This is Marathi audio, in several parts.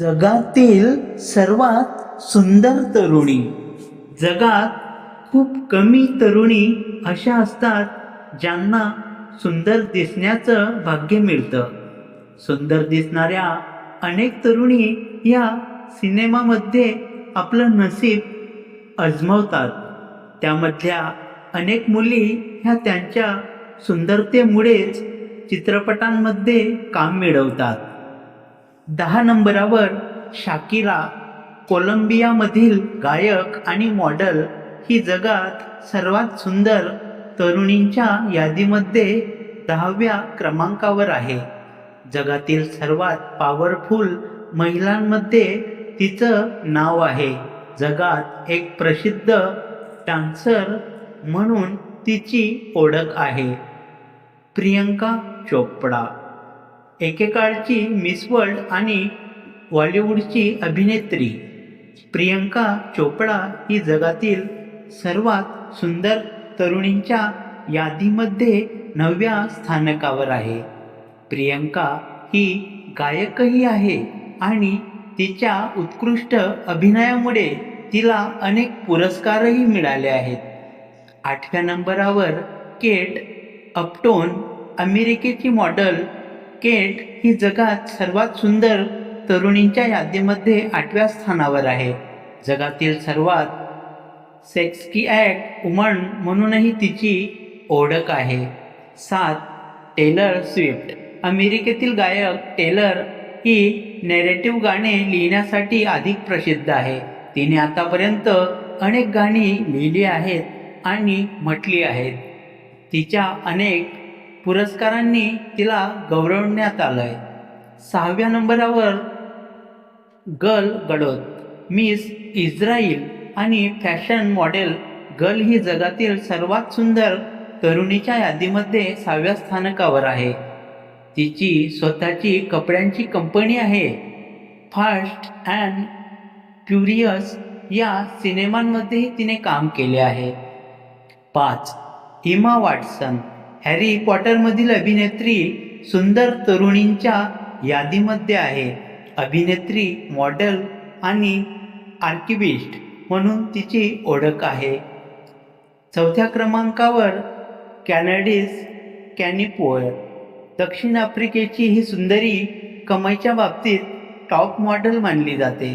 जगातील सर्वात सुंदर तरुणी. जगात खूप कमी तरुणी अशा असतात ज्यांना सुंदर दिसण्याचं भाग्य मिळतं. सुंदर दिसणाऱ्या अनेक तरुणी या सिनेमामध्ये आपलं नसीब अजमवतात. त्यामधल्या अनेक मुली ह्या त्यांच्या सुंदरतेमुळेच चित्रपटांमध्ये काम मिळवतात. दहा नंबरावर शाकिरा कोलंबियामधील गायक आणि मॉडेल ही जगात सर्वात सुंदर तरुणींच्या यादीमध्ये दहाव्या क्रमांकावर आहे. जगातील सर्वात पॉवरफुल महिलांमध्ये तिचं नाव आहे. जगात एक प्रसिद्ध डान्सर म्हणून तिची ओळख आहे. प्रियंका चोपडा. एकेकाळची मिस वर्ल्ड आणि बॉलिवूडची अभिनेत्री. प्रियंका चोपडा ही जगातील सर्वात सुंदर तरुणींच्या यादीमध्ये नवव्या स्थानकावर आहे. प्रियंका ही गायकही आहे आणि तिच्या उत्कृष्ट अभिनयामुळे तिला अनेक पुरस्कारही मिळाले आहेत. आठव्या नंबरावर केट अपटोन अमेरिकेची मॉडेल केट ही जगात सर्वात सुंदर तरुणींच्या यादीमध्ये आठव्या स्थानावर आहे. जगातील सर्वात सेक्सी ॲक्ट वुमन म्हणूनही तिची ओळख आहे. सात टेलर स्विफ्ट. अमेरिकेतील गायक टेलर ही नेरेटिव्ह गाणे लिहिण्यासाठी अधिक प्रसिद्ध आहे. तिने आतापर्यंत अनेक गाणी लिहिली आहेत आणि म्हटली आहेत. तिच्या अनेक पुरस्कारांनी तिला गौरवण्यात आलं आहे सहाव्या नंबरावर गर्ल गडोत मिस इस्रायल आणि फॅशन मॉडेल गर्ल ही जगातील सर्वात सुंदर तरुणीच्या यादीमध्ये सहाव्या स्थानकावर आहे. तिची स्वतःची कपड्यांची कंपनी आहे. फास्ट अँड फ्युरियस या सिनेमांमध्येही तिने काम केले आहे. पाच हिमा वाटसन हॅरी पॉटरमधील अभिनेत्री सुंदर तरुणींच्या यादीमध्ये आहे. अभिनेत्री मॉडेल आणि आर्किविस्ट म्हणून तिची ओळख आहे. चौथ्या क्रमांकावर कॅनडीज कॅनिपोअर. दक्षिण आफ्रिकेची ही सुंदरी कमाईच्या बाबतीत टॉप मॉडेल मानली जाते.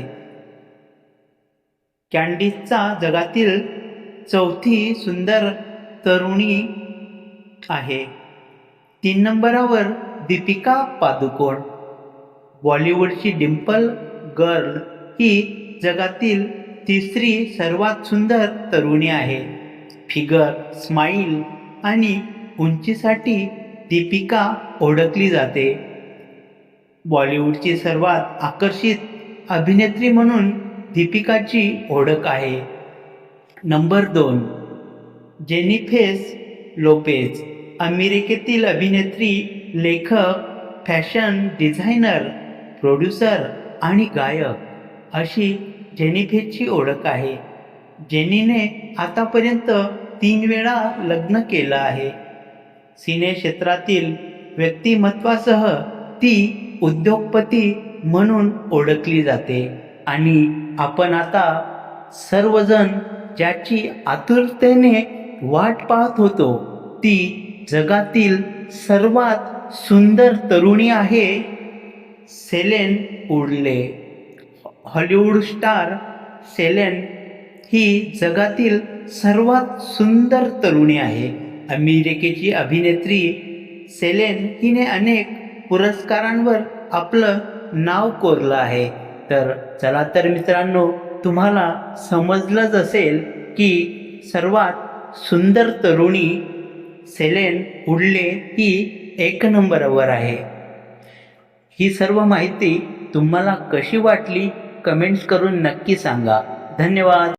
कॅन्डिसचा जगातील चौथी सुंदर तरुणी आहे. तीन नंबरावर दीपिका पादुकोण. बॉलिवूडची डिम्पल गर्ल ही जगातील तिसरी सर्वात सुंदर तरुणी आहे. फिगर स्माईल आणि उंचीसाठी दीपिका ओळखली जाते. बॉलिवूडची सर्वात आकर्षित अभिनेत्री म्हणून दीपिकाची ओळख आहे. नंबर दोन जेनिफेस लोपेज अमेरिकेतील अभिनेत्री लेखक फॅशन डिझायनर प्रोड्युसर आणि गायक अशी जेनिफेची ओळख आहे. जेनीने आतापर्यंत तीन वेळा लग्न केलं आहे. सिने क्षेत्रातील व्यक्तिमत्वासह ती उद्योगपती म्हणून ओळखली जाते. आणि आपण आता सर्वजण ज्याची आतुरतेने वाट पाहत होतो ती जगातील सर्वात सुंदर तरुणी आहे सेलेन उडले. हॉलिवूड स्टार सेलेन ही जगातील सर्वात सुंदर तरुणी आहे. अमेरिकेची अभिनेत्री सेलेन हिने अनेक पुरस्कारांवर आपलं नाव कोरलं आहे. तर चला तर मित्रांनो तुम्हाला समजलंच असेल की सर्वात सुंदर तरुणी सेलेन उडले ही एक नंबरवर आहे. ही सर्व माहिती तुम्हाला कशी वाटली? कमेंट्स करून नक्की सांगा. धन्यवाद.